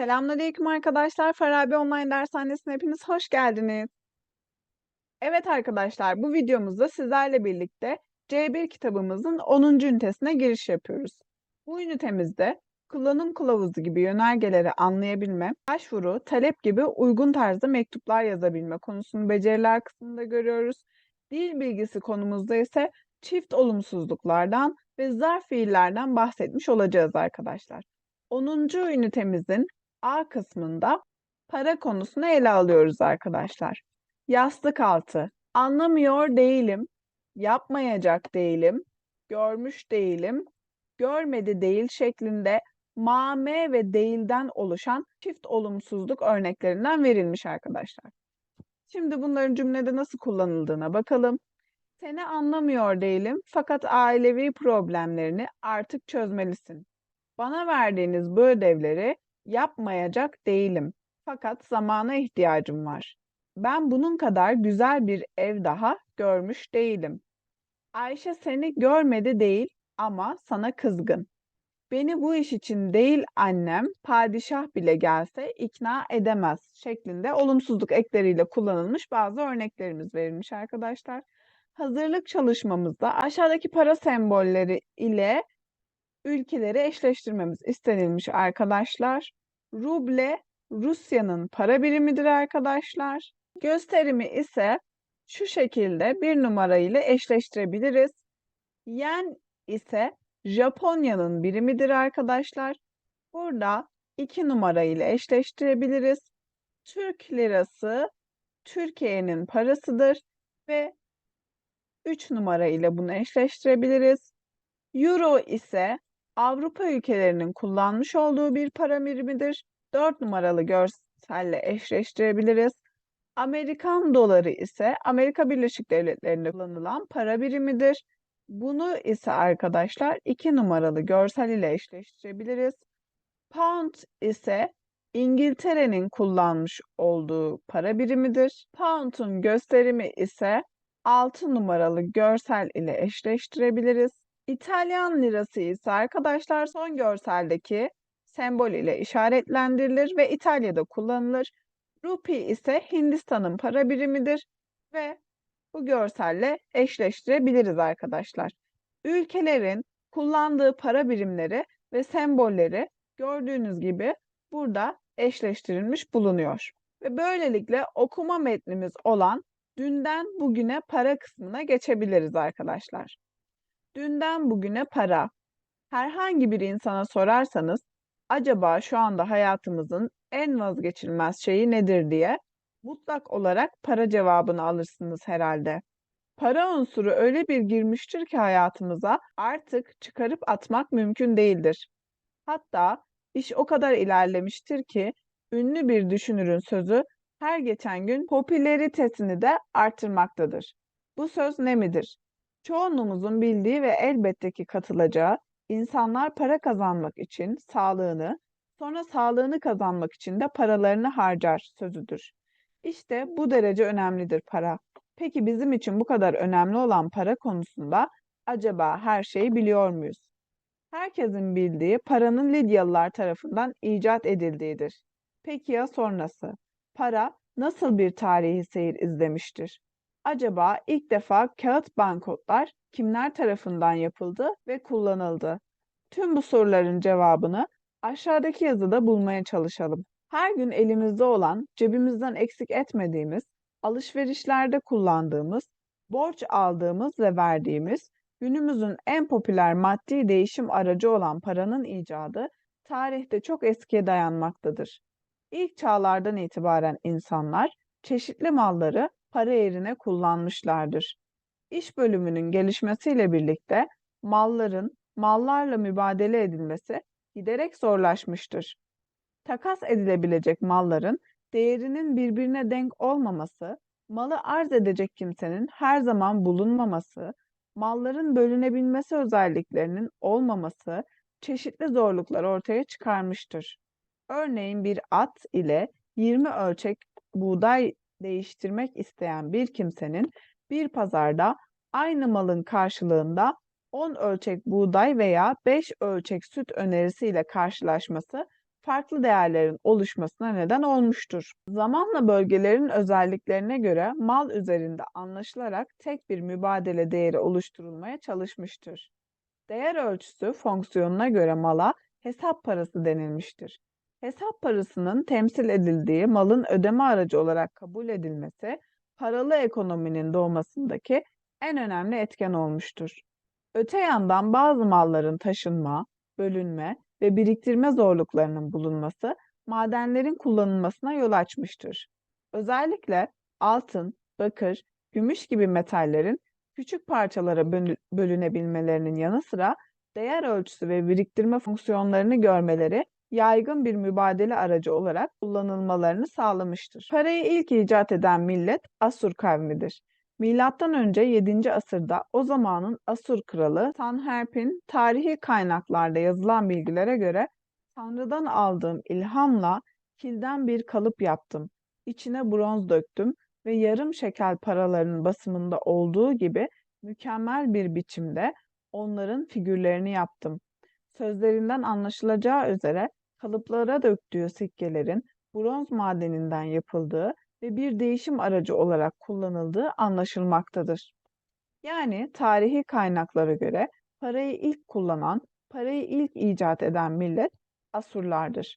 Selamünaleyküm arkadaşlar. Farabi Online Dershanesi'ne hepiniz hoş geldiniz. Evet arkadaşlar, bu videomuzda sizlerle birlikte C1 kitabımızın 10. ünitesine giriş yapıyoruz. Bu ünitemizde kullanım kılavuzu gibi yönergeleri anlayabilme, başvuru, talep gibi uygun tarzda mektuplar yazabilme konusunu beceriler kısmında görüyoruz. Dil bilgisi konumuzda ise çift olumsuzluklardan ve zarf fiillerden bahsetmiş olacağız arkadaşlar. 10. ünitemizin A kısmında para konusunu ele alıyoruz arkadaşlar. Yastık altı. Anlamıyor değilim, yapmayacak değilim, görmüş değilim, görmedi değil şeklinde mame ve değilden oluşan çift olumsuzluk örneklerinden verilmiş arkadaşlar. Şimdi bunların cümlede nasıl kullanıldığına bakalım. Seni anlamıyor değilim fakat ailevi problemlerini artık çözmelisin. Bana verdiğiniz bu ödevleri yapmayacak değilim. Fakat zamana ihtiyacım var. Ben bunun kadar güzel bir ev daha görmüş değilim. Ayşe seni görmedi değil ama sana kızgın. Beni bu iş için değil annem, padişah bile gelse ikna edemez şeklinde olumsuzluk ekleriyle kullanılmış bazı örneklerimiz verilmiş arkadaşlar. Hazırlık çalışmamızda aşağıdaki para sembolleri ile ülkeleri eşleştirmemiz istenilmiş arkadaşlar. Ruble Rusya'nın para birimidir arkadaşlar. Gösterimi ise şu şekilde bir numara ile eşleştirebiliriz. Yen ise Japonya'nın birimidir arkadaşlar. Burada iki numara ile eşleştirebiliriz. Türk lirası Türkiye'nin parasıdır ve 3 numara ile bunu eşleştirebiliriz. Euro ise Avrupa ülkelerinin kullanmış olduğu bir para birimidir. 4 numaralı görselle eşleştirebiliriz. Amerikan doları ise Amerika Birleşik Devletleri'nde kullanılan para birimidir. Bunu ise arkadaşlar 2 numaralı görsel ile eşleştirebiliriz. Pound ise İngiltere'nin kullanmış olduğu para birimidir. Pound'un gösterimi ise 6 numaralı görsel ile eşleştirebiliriz. İtalyan lirası ise arkadaşlar son görseldeki sembol ile işaretlendirilir ve İtalya'da kullanılır. Rupi ise Hindistan'ın para birimidir ve bu görselle eşleştirebiliriz arkadaşlar. Ülkelerin kullandığı para birimleri ve sembolleri gördüğünüz gibi burada eşleştirilmiş bulunuyor. Ve böylelikle okuma metnimiz olan dünden bugüne para kısmına geçebiliriz arkadaşlar. Dünden bugüne para. Herhangi bir insana sorarsanız acaba şu anda hayatımızın en vazgeçilmez şeyi nedir diye mutlak olarak para cevabını alırsınız herhalde. Para unsuru öyle bir girmiştir ki hayatımıza artık çıkarıp atmak mümkün değildir. Hatta iş o kadar ilerlemiştir ki ünlü bir düşünürün sözü her geçen gün popülaritesini de artırmaktadır. Bu söz ne midir? Çoğunluğumuzun bildiği ve elbette ki katılacağı insanlar para kazanmak için sağlığını, sonra sağlığını kazanmak için de paralarını harcar sözüdür. İşte bu derece önemlidir para. Peki bizim için bu kadar önemli olan para konusunda acaba her şeyi biliyor muyuz? Herkesin bildiği paranın Lidyalılar tarafından icat edildiğidir. Peki ya sonrası? Para nasıl bir tarihi seyir izlemiştir? Acaba ilk defa kağıt banknotlar kimler tarafından yapıldı ve kullanıldı? Tüm bu soruların cevabını aşağıdaki yazıda bulmaya çalışalım. Her gün elimizde olan, cebimizden eksik etmediğimiz, alışverişlerde kullandığımız, borç aldığımız ve verdiğimiz, günümüzün en popüler maddi değişim aracı olan paranın icadı tarihte çok eskiye dayanmaktadır. İlk çağlardan itibaren insanlar çeşitli malları para yerine kullanmışlardır. İş bölümünün gelişmesiyle birlikte malların mallarla mübadele edilmesi giderek zorlaşmıştır. Takas edilebilecek malların değerinin birbirine denk olmaması, malı arz edecek kimsenin her zaman bulunmaması, malların bölünebilmesi özelliklerinin olmaması çeşitli zorluklar ortaya çıkarmıştır. Örneğin bir at ile 20 ölçek buğday değiştirmek isteyen bir kimsenin bir pazarda aynı malın karşılığında 10 ölçek buğday veya 5 ölçek süt önerisiyle karşılaşması farklı değerlerin oluşmasına neden olmuştur. Zamanla bölgelerin özelliklerine göre mal üzerinde anlaşılarak tek bir mübadele değeri oluşturulmaya çalışmıştır. Değer ölçüsü fonksiyonuna göre mala hesap parası denilmiştir. Hesap parasının temsil edildiği malın ödeme aracı olarak kabul edilmesi, paralı ekonominin doğmasındaki en önemli etken olmuştur. Öte yandan bazı malların taşınma, bölünme ve biriktirme zorluklarının bulunması madenlerin kullanılmasına yol açmıştır. Özellikle altın, bakır, gümüş gibi metallerin küçük parçalara bölü- bölünebilmelerinin yanı sıra değer ölçüsü ve biriktirme fonksiyonlarını görmeleri yaygın bir mübadele aracı olarak kullanılmalarını sağlamıştır. Parayı ilk icat eden millet Asur kavmidir. Milattan önce 7. asırda o zamanın Asur kralı Sanherp'in tarihi kaynaklarda yazılan bilgilere göre Tanrı'dan aldığım ilhamla kilden bir kalıp yaptım. İçine bronz döktüm ve yarım şekel paraların basımında olduğu gibi mükemmel bir biçimde onların figürlerini yaptım. Sözlerinden anlaşılacağı üzere kalıplara döktüğü sikkelerin bronz madeninden yapıldığı ve bir değişim aracı olarak kullanıldığı anlaşılmaktadır. Yani tarihi kaynaklara göre parayı ilk kullanan, parayı ilk icat eden millet Asurlardır.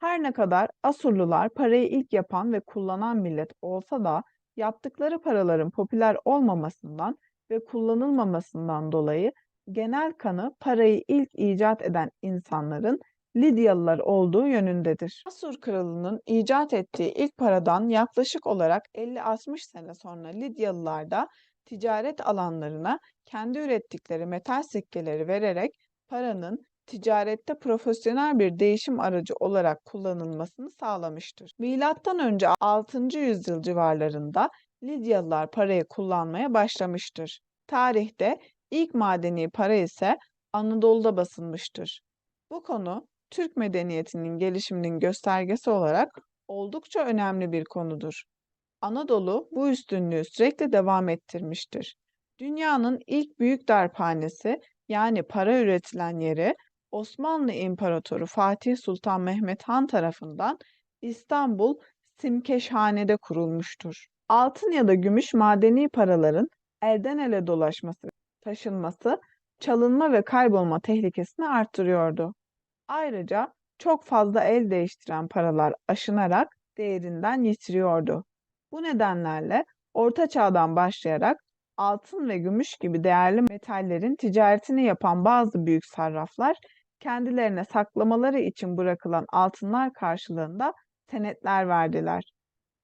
Her ne kadar Asurlular parayı ilk yapan ve kullanan millet olsa da yaptıkları paraların popüler olmamasından ve kullanılmamasından dolayı genel kanı parayı ilk icat eden insanların Lidyalılar olduğu yönündedir. Asur kralının icat ettiği ilk paradan yaklaşık olarak 50-60 sene sonra Lidyalılar da ticaret alanlarına kendi ürettikleri metal sikkeleri vererek paranın ticarette profesyonel bir değişim aracı olarak kullanılmasını sağlamıştır. Milattan önce 6. yüzyıl civarlarında Lidyalılar parayı kullanmaya başlamıştır. Tarihte ilk madeni para ise Anadolu'da basılmıştır. Bu konu Türk medeniyetinin gelişiminin göstergesi olarak oldukça önemli bir konudur. Anadolu bu üstünlüğü sürekli devam ettirmiştir. Dünyanın ilk büyük darphanesi yani para üretilen yeri Osmanlı İmparatoru Fatih Sultan Mehmet Han tarafından İstanbul Simkeşhane'de kurulmuştur. Altın ya da gümüş madeni paraların elden ele dolaşması, taşınması, çalınma ve kaybolma tehlikesini arttırıyordu. Ayrıca çok fazla el değiştiren paralar aşınarak değerinden yitiriyordu. Bu nedenlerle Orta Çağ'dan başlayarak altın ve gümüş gibi değerli metallerin ticaretini yapan bazı büyük sarraflar kendilerine saklamaları için bırakılan altınlar karşılığında senetler verdiler.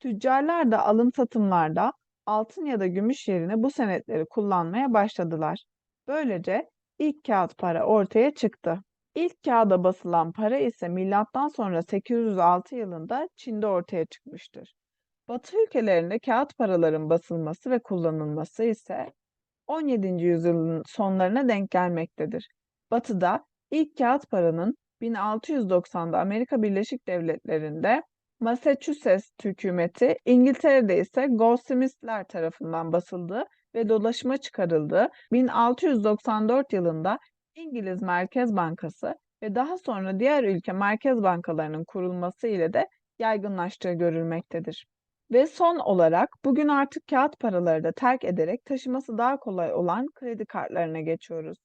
Tüccarlar da alım satımlarda altın ya da gümüş yerine bu senetleri kullanmaya başladılar. Böylece ilk kağıt para ortaya çıktı. İlk kağıda basılan para ise milattan sonra 806 yılında Çin'de ortaya çıkmıştır. Batı ülkelerinde kağıt paraların basılması ve kullanılması ise 17. yüzyılın sonlarına denk gelmektedir. Batı'da ilk kağıt paranın 1690'da Amerika Birleşik Devletleri'nde Massachusetts hükümeti, İngiltere'de ise Goldsmiths'ler tarafından basıldığı ve dolaşıma çıkarıldığı 1694 yılında İngiliz Merkez Bankası ve daha sonra diğer ülke merkez bankalarının kurulması ile de yaygınlaştığı görülmektedir. Ve son olarak bugün artık kağıt paraları da terk ederek taşıması daha kolay olan kredi kartlarına geçiyoruz.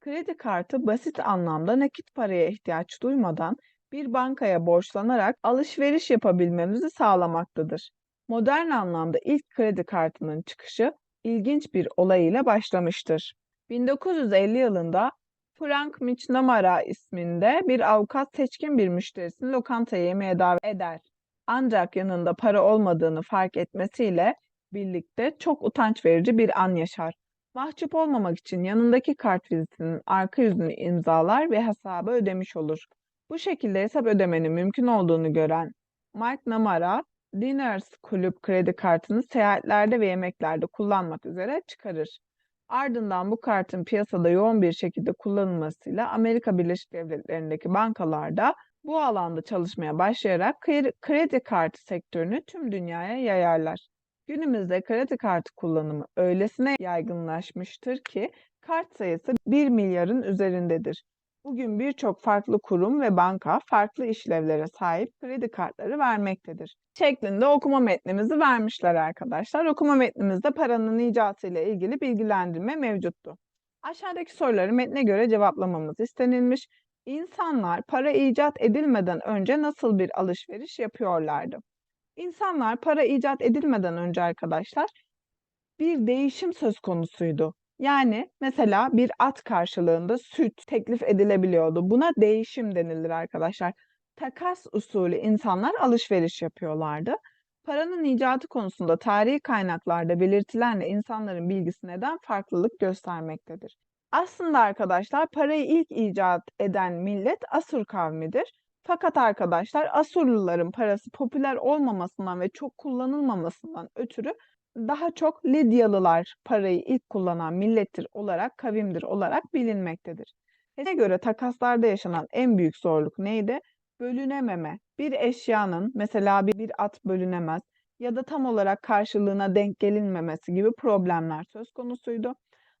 Kredi kartı basit anlamda nakit paraya ihtiyaç duymadan bir bankaya borçlanarak alışveriş yapabilmemizi sağlamaktadır. Modern anlamda ilk kredi kartının çıkışı ilginç bir olay ile başlamıştır. 1950 yılında Frank McNamara isminde bir avukat seçkin bir müşterisini lokantaya yemeğe davet eder. Ancak yanında para olmadığını fark etmesiyle birlikte çok utanç verici bir an yaşar. Mahcup olmamak için yanındaki kart vizitinin arka yüzünü imzalar ve hesabı ödemiş olur. Bu şekilde hesap ödemenin mümkün olduğunu gören Mike Namara, Diners kulüp kredi kartını seyahatlerde ve yemeklerde kullanmak üzere çıkarır. Ardından bu kartın piyasada yoğun bir şekilde kullanılmasıyla Amerika Birleşik Devletleri'ndeki bankalarda bu alanda çalışmaya başlayarak kredi, kartı sektörünü tüm dünyaya yayarlar. Günümüzde kredi kartı kullanımı öylesine yaygınlaşmıştır ki kart sayısı 1 milyarın üzerindedir. Bugün birçok farklı kurum ve banka farklı işlevlere sahip kredi kartları vermektedir. Şeklinde okuma metnimizi vermişler arkadaşlar. Okuma metnimizde paranın icatı ile ilgili bilgilendirme mevcuttu. Aşağıdaki soruları metne göre cevaplamamız istenilmiş. İnsanlar para icat edilmeden önce nasıl bir alışveriş yapıyorlardı? İnsanlar para icat edilmeden önce arkadaşlar bir değişim söz konusuydu. Yani mesela bir at karşılığında süt teklif edilebiliyordu. Buna değişim denilir arkadaşlar. Takas usulü insanlar alışveriş yapıyorlardı. Paranın icadı konusunda tarihi kaynaklarda belirtilenle insanların bilgisi neden farklılık göstermektedir. Aslında arkadaşlar parayı ilk icat eden millet Asur kavmidir. Fakat arkadaşlar Asurluların parası popüler olmamasından ve çok kullanılmamasından ötürü daha çok Lidyalılar parayı ilk kullanan millettir olarak, kavimdir olarak bilinmektedir. Ne göre takaslarda yaşanan en büyük zorluk neydi? Bölünememe. Bir eşyanın mesela bir at bölünemez ya da tam olarak karşılığına denk gelinmemesi gibi problemler söz konusuydu.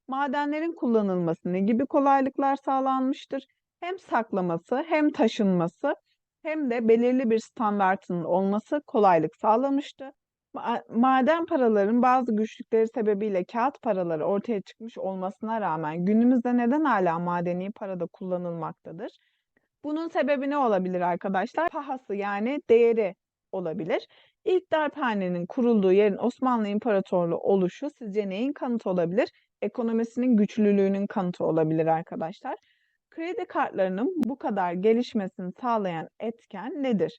Madenlerin kullanılması ne gibi kolaylıklar sağlanmıştır? Hem saklaması hem taşınması hem de belirli bir standartının olması kolaylık sağlamıştı. Ma maden paraların bazı güçlükleri sebebiyle kağıt paraları ortaya çıkmış olmasına rağmen günümüzde neden hala madeni parada kullanılmaktadır? Bunun sebebi ne olabilir arkadaşlar? Pahası yani değeri olabilir. İlk darphanenin kurulduğu yerin Osmanlı İmparatorluğu oluşu sizce neyin kanıtı olabilir? Ekonomisinin güçlülüğünün kanıtı olabilir arkadaşlar. Kredi kartlarının bu kadar gelişmesini sağlayan etken nedir?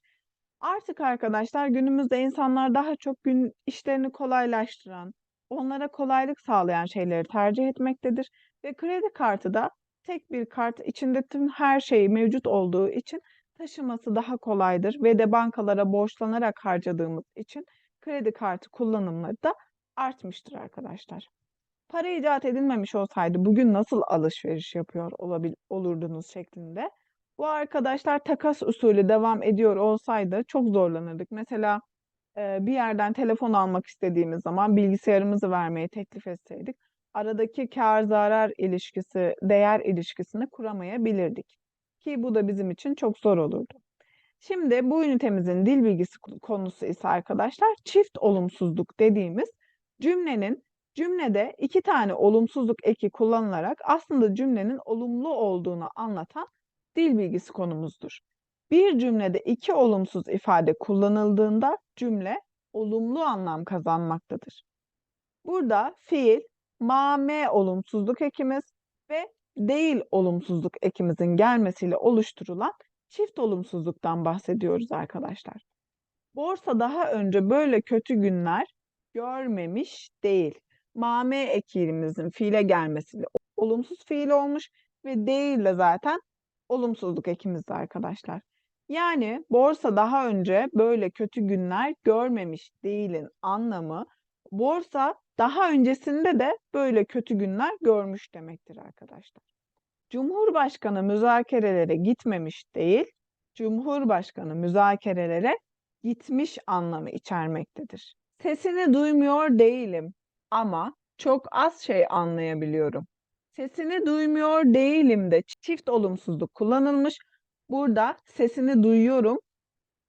Artık arkadaşlar günümüzde insanlar daha çok gün işlerini kolaylaştıran, onlara kolaylık sağlayan şeyleri tercih etmektedir ve kredi kartı da tek bir kart içinde tüm her şey mevcut olduğu için taşıması daha kolaydır ve de bankalara borçlanarak harcadığımız için kredi kartı kullanımları da artmıştır arkadaşlar. Para icat edilmemiş olsaydı bugün nasıl alışveriş yapıyor olabil olurdunuz şeklinde bu arkadaşlar takas usulü devam ediyor olsaydı çok zorlanırdık. Mesela e, bir yerden telefon almak istediğimiz zaman bilgisayarımızı vermeyi teklif etseydik aradaki kar zarar ilişkisi, değer ilişkisini kuramayabilirdik. Ki bu da bizim için çok zor olurdu. Şimdi bu ünitemizin dil bilgisi konusu ise arkadaşlar çift olumsuzluk dediğimiz cümlenin cümlede iki tane olumsuzluk eki kullanılarak aslında cümlenin olumlu olduğunu anlatan dil bilgisi konumuzdur. Bir cümlede iki olumsuz ifade kullanıldığında cümle olumlu anlam kazanmaktadır. Burada fiil, ma, me olumsuzluk ekimiz ve değil olumsuzluk ekimizin gelmesiyle oluşturulan çift olumsuzluktan bahsediyoruz arkadaşlar. Borsa daha önce böyle kötü günler görmemiş değil. Mame ekimizin fiile gelmesiyle olumsuz fiil olmuş ve değil de zaten olumsuzluk ekimizde arkadaşlar. Yani borsa daha önce böyle kötü günler görmemiş değilin anlamı borsa daha öncesinde de böyle kötü günler görmüş demektir arkadaşlar. Cumhurbaşkanı müzakerelere gitmemiş değil, Cumhurbaşkanı müzakerelere gitmiş anlamı içermektedir. Sesini duymuyor değilim ama çok az şey anlayabiliyorum. Sesini duymuyor değilim de çift olumsuzluk kullanılmış. Burada sesini duyuyorum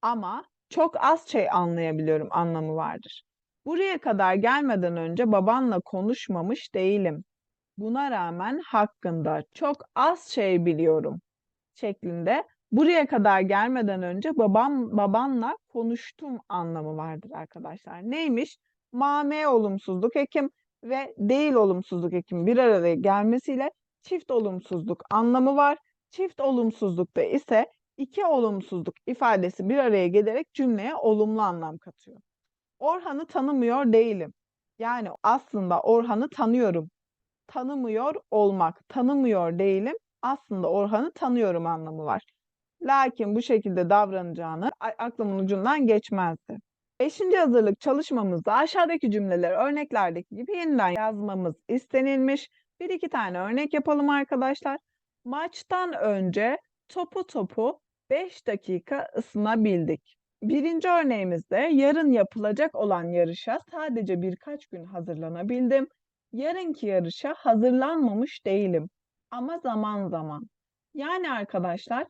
ama çok az şey anlayabiliyorum anlamı vardır. Buraya kadar gelmeden önce babanla konuşmamış değilim. Buna rağmen hakkında çok az şey biliyorum şeklinde buraya kadar gelmeden önce babam babanla konuştum anlamı vardır arkadaşlar. Neymiş? Mame olumsuzluk ekim ve değil olumsuzluk ekimi bir araya gelmesiyle çift olumsuzluk anlamı var. Çift olumsuzlukta ise iki olumsuzluk ifadesi bir araya gelerek cümleye olumlu anlam katıyor. Orhan'ı tanımıyor değilim. Yani aslında Orhan'ı tanıyorum. Tanımıyor olmak, tanımıyor değilim. Aslında Orhan'ı tanıyorum anlamı var. Lakin bu şekilde davranacağını aklımın ucundan geçmezdi. Beşinci hazırlık çalışmamızda aşağıdaki cümleler örneklerdeki gibi yeniden yazmamız istenilmiş. Bir iki tane örnek yapalım arkadaşlar. Maçtan önce topu topu 5 dakika ısınabildik. Birinci örneğimizde yarın yapılacak olan yarışa sadece birkaç gün hazırlanabildim. Yarınki yarışa hazırlanmamış değilim ama zaman zaman. Yani arkadaşlar,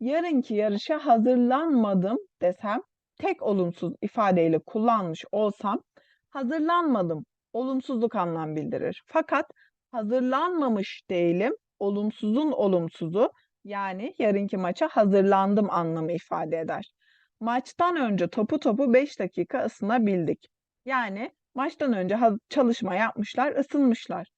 yarınki yarışa hazırlanmadım desem, tek olumsuz ifadeyle kullanmış olsam, hazırlanmadım olumsuzluk anlam bildirir. Fakat hazırlanmamış değilim, olumsuzun olumsuzu yani yarınki maça hazırlandım anlamı ifade eder. Maçtan önce topu topu 5 dakika ısınabildik. Yani maçtan önce çalışma yapmışlar, ısınmışlar.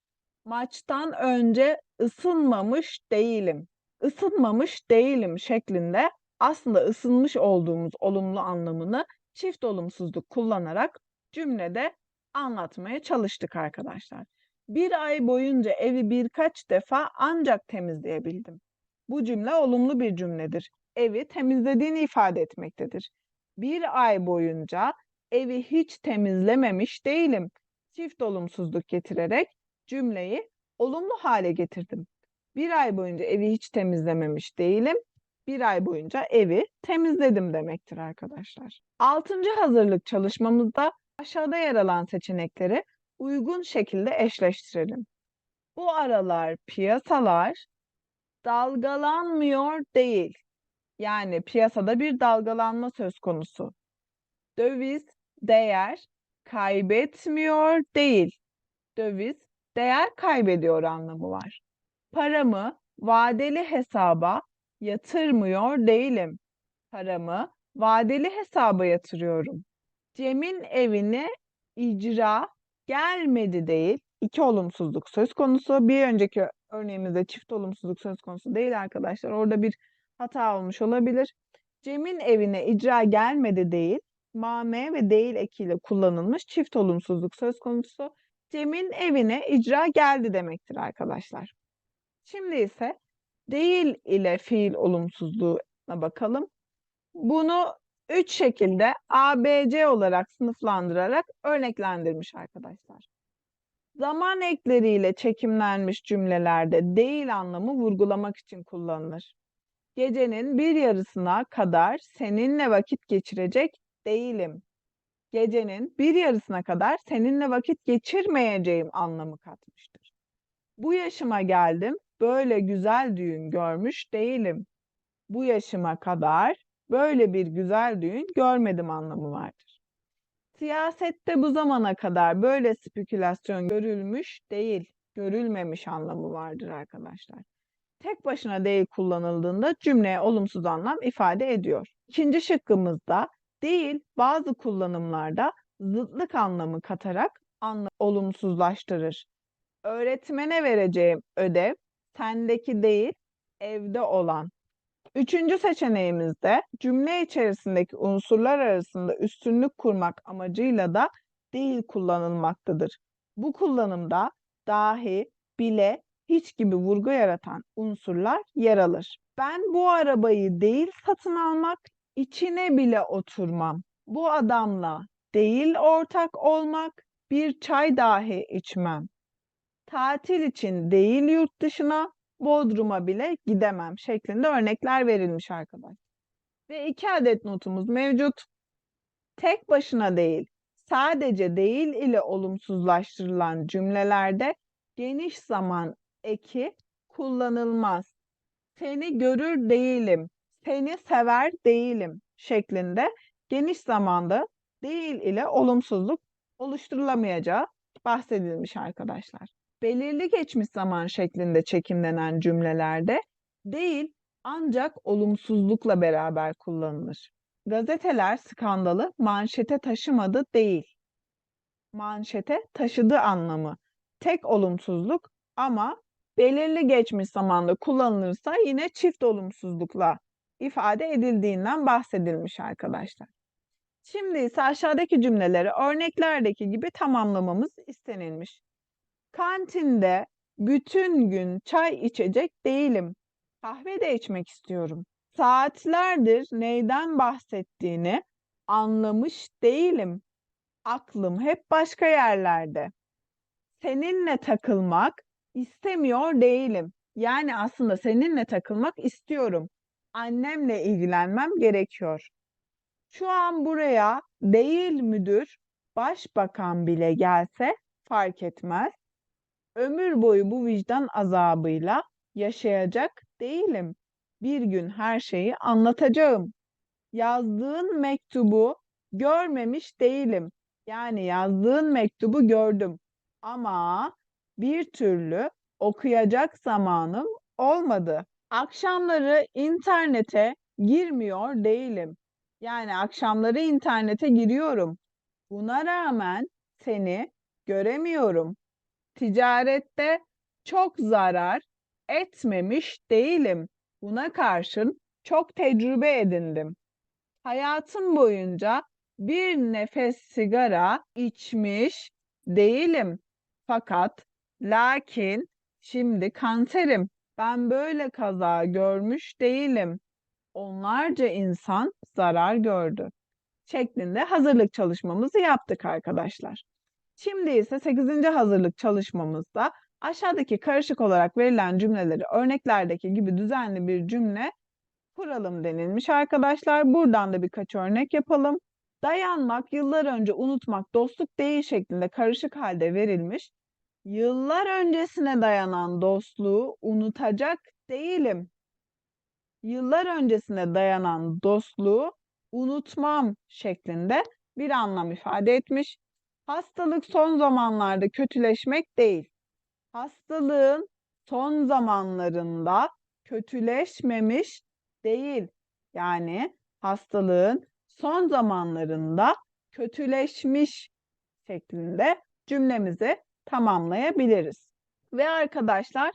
Maçtan önce ısınmamış değilim. Isınmamış değilim şeklinde aslında ısınmış olduğumuz olumlu anlamını çift olumsuzluk kullanarak cümlede anlatmaya çalıştık arkadaşlar. Bir ay boyunca evi birkaç defa ancak temizleyebildim. Bu cümle olumlu bir cümledir. Evi temizlediğini ifade etmektedir. Bir ay boyunca evi hiç temizlememiş değilim. Çift olumsuzluk getirerek cümleyi olumlu hale getirdim. Bir ay boyunca evi hiç temizlememiş değilim. Bir ay boyunca evi temizledim demektir arkadaşlar. Altıncı hazırlık çalışmamızda aşağıda yer alan seçenekleri uygun şekilde eşleştirelim. Bu aralar piyasalar dalgalanmıyor değil. Yani piyasada bir dalgalanma söz konusu. Döviz değer kaybetmiyor değil. Döviz değer kaybediyor anlamı var. Paramı vadeli hesaba yatırmıyor değilim. Paramı vadeli hesaba yatırıyorum. Cem'in evine icra gelmedi değil. İki olumsuzluk söz konusu. Bir önceki örneğimizde çift olumsuzluk söz konusu değil arkadaşlar. Orada bir hata olmuş olabilir. Cem'in evine icra gelmedi değil. Mame ve değil ekiyle kullanılmış çift olumsuzluk söz konusu. Cem'in evine icra geldi demektir arkadaşlar. Şimdi ise değil ile fiil olumsuzluğuna bakalım. Bunu üç şekilde A, B, C olarak sınıflandırarak örneklendirmiş arkadaşlar. Zaman ekleriyle çekimlenmiş cümlelerde değil anlamı vurgulamak için kullanılır. Gecenin bir yarısına kadar seninle vakit geçirecek değilim. Gecenin bir yarısına kadar seninle vakit geçirmeyeceğim anlamı katmıştır. Bu yaşıma geldim, böyle güzel düğün görmüş değilim. Bu yaşıma kadar böyle bir güzel düğün görmedim anlamı vardır. Siyasette bu zamana kadar böyle spekülasyon görülmüş değil, görülmemiş anlamı vardır arkadaşlar. Tek başına değil kullanıldığında cümleye olumsuz anlam ifade ediyor. İkinci şıkkımızda değil bazı kullanımlarda zıtlık anlamı katarak anlamı olumsuzlaştırır. Öğretmene vereceğim ödev sendeki değil evde olan. Üçüncü seçeneğimizde cümle içerisindeki unsurlar arasında üstünlük kurmak amacıyla da değil kullanılmaktadır. Bu kullanımda dahi, bile, hiç gibi vurgu yaratan unsurlar yer alır. Ben bu arabayı değil satın almak, içine bile oturmam. Bu adamla değil ortak olmak, bir çay dahi içmem. Tatil için değil yurt dışına, Bodrum'a bile gidemem şeklinde örnekler verilmiş arkadaşlar. Ve iki adet notumuz mevcut. Tek başına değil, sadece değil ile olumsuzlaştırılan cümlelerde geniş zaman eki kullanılmaz. Seni görür değilim, seni sever değilim şeklinde geniş zamanda değil ile olumsuzluk oluşturulamayacağı bahsedilmiş arkadaşlar. Belirli geçmiş zaman şeklinde çekimlenen cümlelerde değil ancak olumsuzlukla beraber kullanılır. Gazeteler skandalı manşete taşımadı değil. Manşete taşıdı anlamı. Tek olumsuzluk ama belirli geçmiş zamanda kullanılırsa yine çift olumsuzlukla ifade edildiğinden bahsedilmiş arkadaşlar. Şimdi ise aşağıdaki cümleleri örneklerdeki gibi tamamlamamız istenilmiş. Kantinde bütün gün çay içecek değilim. Kahve de içmek istiyorum. Saatlerdir neyden bahsettiğini anlamış değilim. Aklım hep başka yerlerde. Seninle takılmak istemiyor değilim. Yani aslında seninle takılmak istiyorum. Annemle ilgilenmem gerekiyor. Şu an buraya değil müdür, başbakan bile gelse fark etmez. Ömür boyu bu vicdan azabıyla yaşayacak değilim. Bir gün her şeyi anlatacağım. Yazdığın mektubu görmemiş değilim. Yani yazdığın mektubu gördüm ama bir türlü okuyacak zamanım olmadı. Akşamları internete girmiyor değilim. Yani akşamları internete giriyorum. Buna rağmen seni göremiyorum. Ticarette çok zarar etmemiş değilim. Buna karşın çok tecrübe edindim. Hayatım boyunca bir nefes sigara içmiş değilim. Fakat lakin şimdi kanserim. Ben böyle kaza görmüş değilim. Onlarca insan zarar gördü. Şeklinde hazırlık çalışmamızı yaptık arkadaşlar. Şimdi ise 8. hazırlık çalışmamızda aşağıdaki karışık olarak verilen cümleleri örneklerdeki gibi düzenli bir cümle kuralım denilmiş arkadaşlar. Buradan da birkaç örnek yapalım. Dayanmak, yıllar önce unutmak, dostluk değil şeklinde karışık halde verilmiş. Yıllar öncesine dayanan dostluğu unutacak değilim. Yıllar öncesine dayanan dostluğu unutmam şeklinde bir anlam ifade etmiş. Hastalık son zamanlarda kötüleşmek değil. Hastalığın son zamanlarında kötüleşmemiş değil. Yani hastalığın son zamanlarında kötüleşmiş şeklinde cümlemizi tamamlayabiliriz. Ve arkadaşlar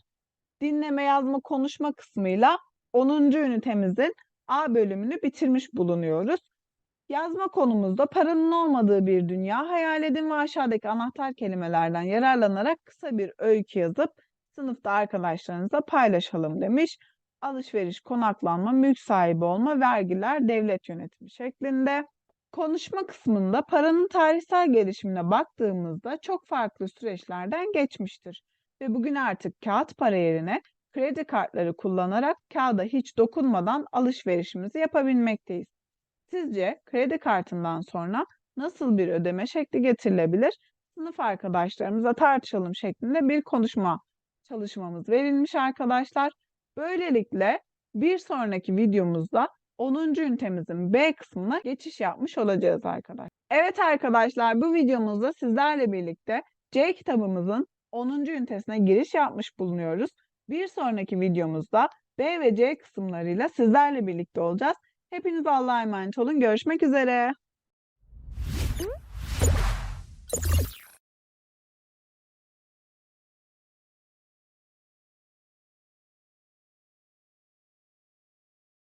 dinleme, yazma, konuşma kısmıyla 10. ünitemizin A bölümünü bitirmiş bulunuyoruz. Yazma konumuzda paranın olmadığı bir dünya hayal edin ve aşağıdaki anahtar kelimelerden yararlanarak kısa bir öykü yazıp sınıfta arkadaşlarınızla paylaşalım demiş. Alışveriş, konaklanma, mülk sahibi olma, vergiler, devlet yönetimi şeklinde. Konuşma kısmında paranın tarihsel gelişimine baktığımızda çok farklı süreçlerden geçmiştir. Ve bugün artık kağıt para yerine kredi kartları kullanarak kağıda hiç dokunmadan alışverişimizi yapabilmekteyiz. Sizce kredi kartından sonra nasıl bir ödeme şekli getirilebilir? Sınıf arkadaşlarımıza tartışalım şeklinde bir konuşma çalışmamız verilmiş arkadaşlar. Böylelikle bir sonraki videomuzda 10. ünitemizin B kısmına geçiş yapmış olacağız arkadaşlar. Evet arkadaşlar bu videomuzda sizlerle birlikte C kitabımızın 10. ünitesine giriş yapmış bulunuyoruz. Bir sonraki videomuzda B ve C kısımlarıyla sizlerle birlikte olacağız. Hepiniz Allah'a emanet olun. Görüşmek üzere.